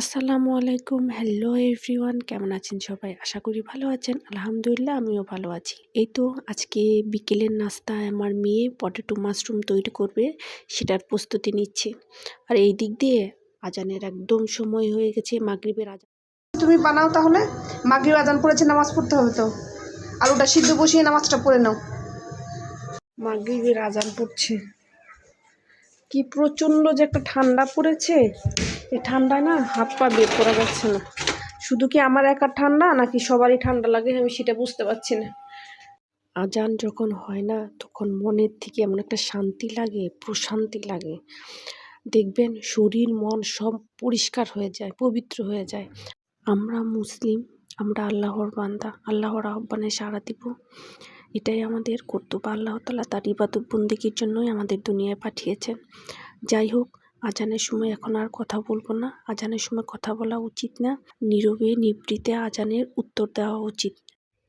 আসসালামু আলাইকুম। Hello everyone কেমন আছেন সবাই? আশা করি ভালো আছেন। আলহামদুলিল্লাহ আমিও ভালো আছি। এই তো আজকে বিকেলের নাস্তায় আমার মেয়ে পটেটো মাশরুম তৈরি করবে সেটার প্রস্তুতি নিচ্ছে। আর এই দিক দিয়ে আজানের একদম সময় হয়ে গেছে মাগরিবের আজান। তুমি বানাও তাহলে। মাগরিব আজান পড়েছে নামাজ পড়তে হবে তো। আলুটা সিদ্ধ বসিয়ে নামাজটা পড়ে নাও। মাগরিবের আজান পড়ছে। কি প্রচণ্ড যে একটা ঠান্ডা পড়েছে এই ঠান্ডায় না হাত পা বের করা যাচ্ছে না। শুধু কি আমার একার ঠান্ডা, নাকি সবারই ঠান্ডা লাগে আমি সেটা বুঝতে পারছি না। আজান যখন হয় না, তখন মনের থেকে এমন একটা শান্তি লাগে, প্রশান্তি লাগে। দেখবেন শরীর, মন সব পরিষ্কার হয়ে যায়, পবিত্র হয়ে যায়। আমরা মুসলিম, আমরা আল্লাহর বান্দা, আল্লাহর আহ্বানে সাড়া দিব। এটাই আমাদের কর্তব্য। আল্লাহ তালা তার ইবাদত বন্দিকির জন্যই আমাদের দুনিয়ায় পাঠিয়েছেন যাই হোক, আজানের সময় এখন আর কথা বলব না। আজানের সময় কথা বলা উচিত না। নীরবে নিবৃতে আজানের উত্তর দেওয়া উচিত।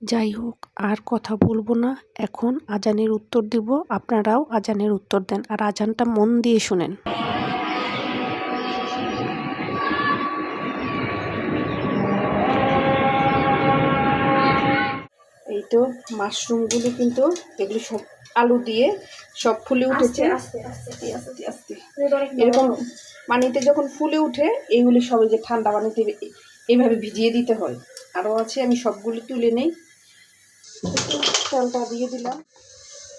যাই হোক, আর কথা বলব না। এখন আজানের উত্তর দিব। আপনারাও আজানের উত্তর দেন। আর আজানটা মন দিয়ে শুনেন। তো মাশরুমগুলো কিন্তু এগুলো সব আলু দিয়ে সব ফুলে উঠেছে। আস্তে আস্তে আস্তে এরকম পানিতে যখন ফুলে উঠে এইগুলি সব যে ঠান্ডা পানিতে এইভাবে ভিজিয়ে দিতে হয়। আরও আছে আমি সবগুলি তুলে নেই। একটু তেলটা দিয়ে দিলাম।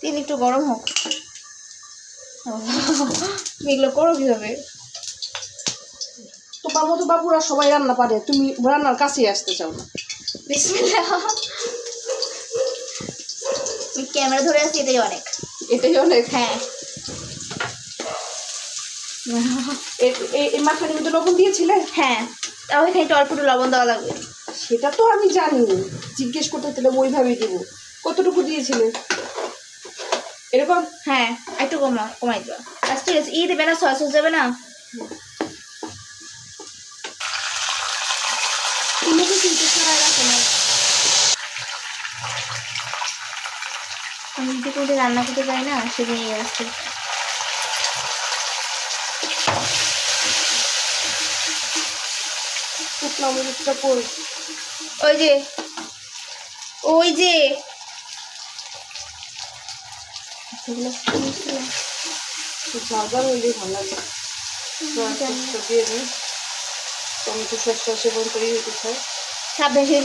তেল একটু গরম হোক। এগুলো করো কীভাবে? তোমার মতো বাবুরা সবাই রান্না পারে। তুমি রান্নার কাছেই আসতে চাও না। বিসমিল্লাহ। আমি ক্যামেরা ধরে আছি এটাই অনেক। এটাই অনেক? হ্যাঁ। এই মাখানির মধ্যে লবণ দিয়েছিলে? হ্যাঁ। তাও এখানে একটু অল্প লবণ দেওয়া লাগবে। সেটা তো আমি জানি। জিজ্ঞেস করতে দিলে ওইভাবেই দেবো। কতটুকু দিয়েছিলে? এরকম? হ্যাঁ একটু কমা কমাই দেওয়া আচ্ছা ঠিক আছে ই দেবে না সস দেবে না? আমি যদি কোনো রান্না করতে পারি না, সেদিন এই কই ওই যে ওই যে।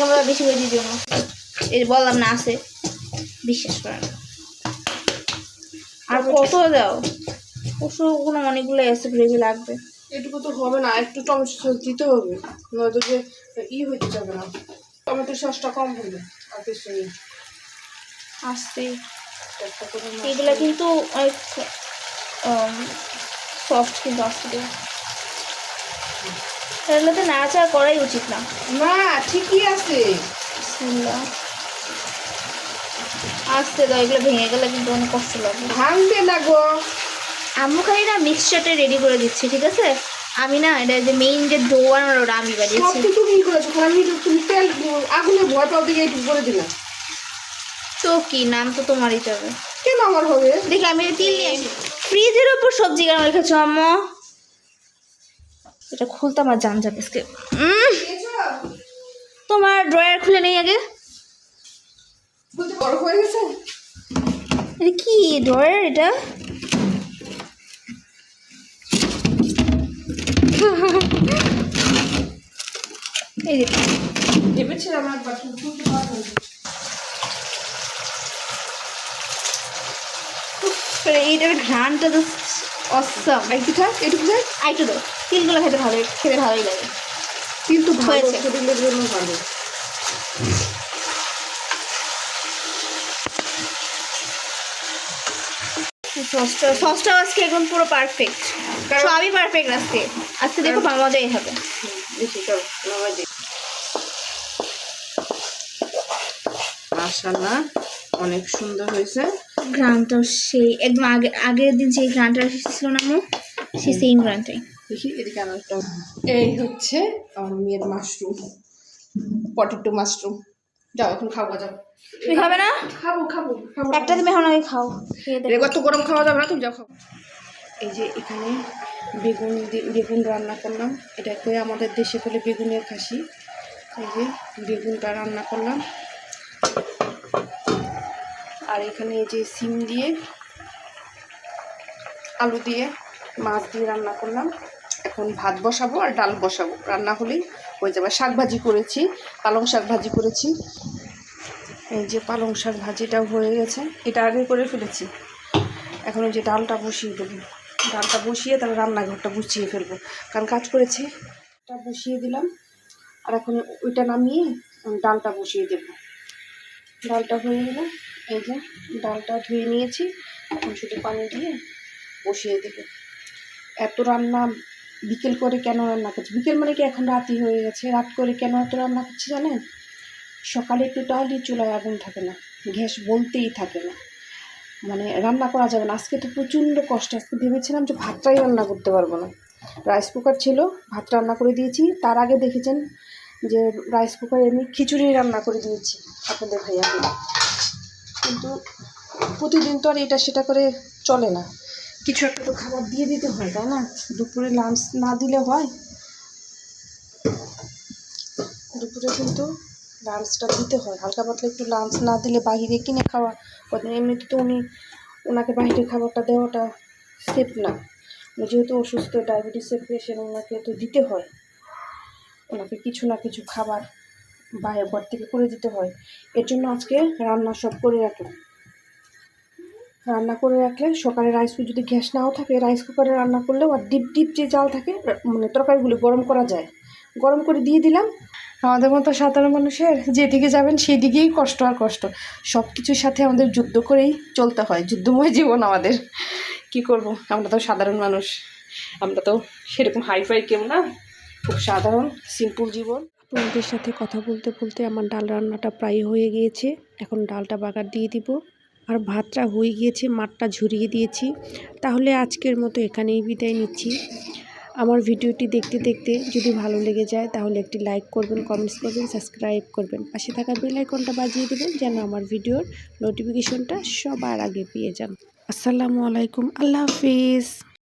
আমরা বেশি করে দিয়ে দিও না। এই যে বললাম না আছে। বিশ্বাস করে না। আর কত দাও? ওষুধ কোনো অনেকগুলো এসে গ্রেভি লাগবে। এটুকু তো হবে না একটু টমেটো সস দিতে হবে নয়তো যে ই হইতে যাবে না। টমেটো সসটা কম হবে আর কিছু নেই। আসতে। এগুলো কিন্তু অনেক সফট কিন্তু আসতে দেবে এগুলোতে নাড়াচাড়া করাই উচিত না। না ঠিকই আছে। বিসমিল্লাহ। আসতে দাও এগুলো ভেঙে গেলে কিন্তু অনেক কষ্ট লাগবে। ভাঙবে না গো আম্মু খালি না মিক্সচারটা রেডি করে দিচ্ছি ঠিক আছে? আমি না এটা যে মেইন যে ডো বানানোর ওটা আমি সব বানিয়েছি তো তুমি করেছ আমি তুমি তেল আগুনে ভয় পাও দিকে একটু করে দিলাম। তো কি নাম তো তোমারই যাবে কেন আমার হবে? দেখি আমি তিল নিয়ে আসি। ফ্রিজের উপর সবজি কেন রেখেছো আম্মু? এটা খুলতে আমার জান যাবে তোমার ড্রয়ার খুলে নেই আগে? বড় হয়ে গেছে। কি ড্রয়ার এটা? এই যে ভেবেছিলাম একবার কিন্তু তুলতে পারব না। এইটার ঘ্রানটা তো অসম একটু থাক একটু থাক আইটু দাও তিলগুলো খেতে ভালো খেতে ভালোই লাগে। কিন্তু হয়েছে। শরীরের জন্য ভালো। সসটা সসটা আজকে এখন পুরো পারফেক্ট কারণ- সবই পারফেক্ট আজকে। আজকে দেখো মজাই হবে। মাশাআল্লাহ অনেক সুন্দর হয়েছে। গ্রানটা সেই একদম আগে আগের দিন সেই গ্রানটা এসেছিল না মো সেই সেম গ্রানটাই দেখি এদিকে আমার এই হচ্ছে আমার মেয়ের মাশরুম পটেটো মাশরুম যাও এখন খাব যাও। তুমি খাবে না? খাব খাব খাব। একটা তুমি এখন আগে খাও খেয়ে এবার তো গরম খাওয়া যাবে না তুমি যাও খাও। এই যে এখানে বেগুন বেগুন রান্না করলাম। এটাকে আমাদের দেশে বলে বেগুনের খাসি। এই যে বেগুনটা রান্না করলাম। আর এখানে এই যে সিম দিয়ে আলু দিয়ে মাছ দিয়ে রান্না করলাম। এখন ভাত বসাবো আর ডাল বসাবো। রান্না হলেই হয়ে যাবে শাক ভাজি করেছি, পালং শাক ভাজি করেছি। এই যে পালং শাক ভাজিটাও হয়ে গেছে। এটা আগে করে ফেলেছি। এখন ওই যে ডালটা বসিয়ে দেবো। ডালটা বসিয়ে তারপর রান্নাঘরটা গুছিয়ে ফেলব। কারণ কাজ করেছে এটা বসিয়ে দিলাম। আর এখন ওইটা নামিয়ে ডালটা বসিয়ে দেবো। ডালটা হয়ে গেল। এই যে ডালটা ধুয়ে নিয়েছি। এখন শুধু পানি দিয়ে বসিয়ে দেবো। এত রান্না বিকেল করে কেন রান্না করছি? বিকেল মানে কি এখন রাতই হয়ে গেছে? রাত করে কেন এত রান্না করছি জানেন? সকালে একটু তাহলেই চুলায় আগুন থাকে না, গ্যাস বলতেই থাকে না। মানে রান্না করা যাবে না। আজকে তো প্রচণ্ড কষ্ট। আজকে ভেবেছিলাম যে ভাতটাই রান্না করতে পারব না। রাইস কুকার ছিল, ভাত রান্না করে দিয়েছি। তার আগে দেখেছেন যে রাইস কুকারে এমনি খিচুড়ি রান্না করে দিয়েছি আপনাদের ভাইয়াকে কিন্তু প্রতিদিন তো আর এটা সেটা করে চলে না। কিছু একটা তো খাবার দিয়ে দিতে হয়, তাই না? দুপুরে লাঞ্চ না দিলে হয়। দুপুরে কিন্তু লাঞ্চটা দিতে হয়। হালকা পাতলা একটু লাঞ্চ না দিলে বাইরে কিনে খাওয়া। এমনিতে তো উনি ওনাকে বাইরে খাবারটা দেওয়াটা সেফ না। উনি যেহেতু অসুস্থ ডায়াবেটিসের পেশেন্ট ওনাকে তো দিতে হয়। ওনাকে কিছু না কিছু খাবার বাইরে ঘর থেকে করে দিতে হয়। এর জন্য আজকে রান্না সব করে রাখলাম। রান্না করে রাখলে সকালে রাইস যদি গ্যাস নাও থাকে রাইস কুকারে রান্না করলেও আর ডিপ ডিপ যে জাল থাকে মানে তরকারিগুলো গরম করা যায়। গরম করে দিয়ে দিলাম। আমাদের মতো সাধারণ মানুষের যেদিকে যাবেন, সেই দিকেই কষ্ট আর কষ্ট। সব কিছুর সাথে আমাদের যুদ্ধ করেই চলতে হয়, যুদ্ধময় জীবন আমাদের। কি করব? আমরা তো সাধারণ মানুষ। আমরা তো সেরকম হাইফাই কেউ না। খুব সাধারণ সিম্পল জীবন। আপনাদের সাথে কথা বলতে বলতে আমার ডাল রান্নাটা প্রায় হয়ে গিয়েছে। এখন ডালটা বাগার দিয়ে দিব। আর ভাতটা হয়ে গিয়েছে, মাঠটা ঝরিয়ে দিয়েছি। তাহলে আজকের মতো এখানেই বিদায় নিচ্ছি। আমার ভিডিওটি দেখতে দেখতে যদি ভালো লেগে যায়, তাহলে একটি লাইক করবেন কমেন্টস করবেন সাবস্ক্রাইব করবেন। পাশে থাকা বেল আইকনটা বাজিয়ে দেবেন, যেন আমার ভিডিওর নোটিফিকেশনটা সবার আগে পেয়ে যান। আসসালামু আলাইকুম, আল্লাহ হাফিজ।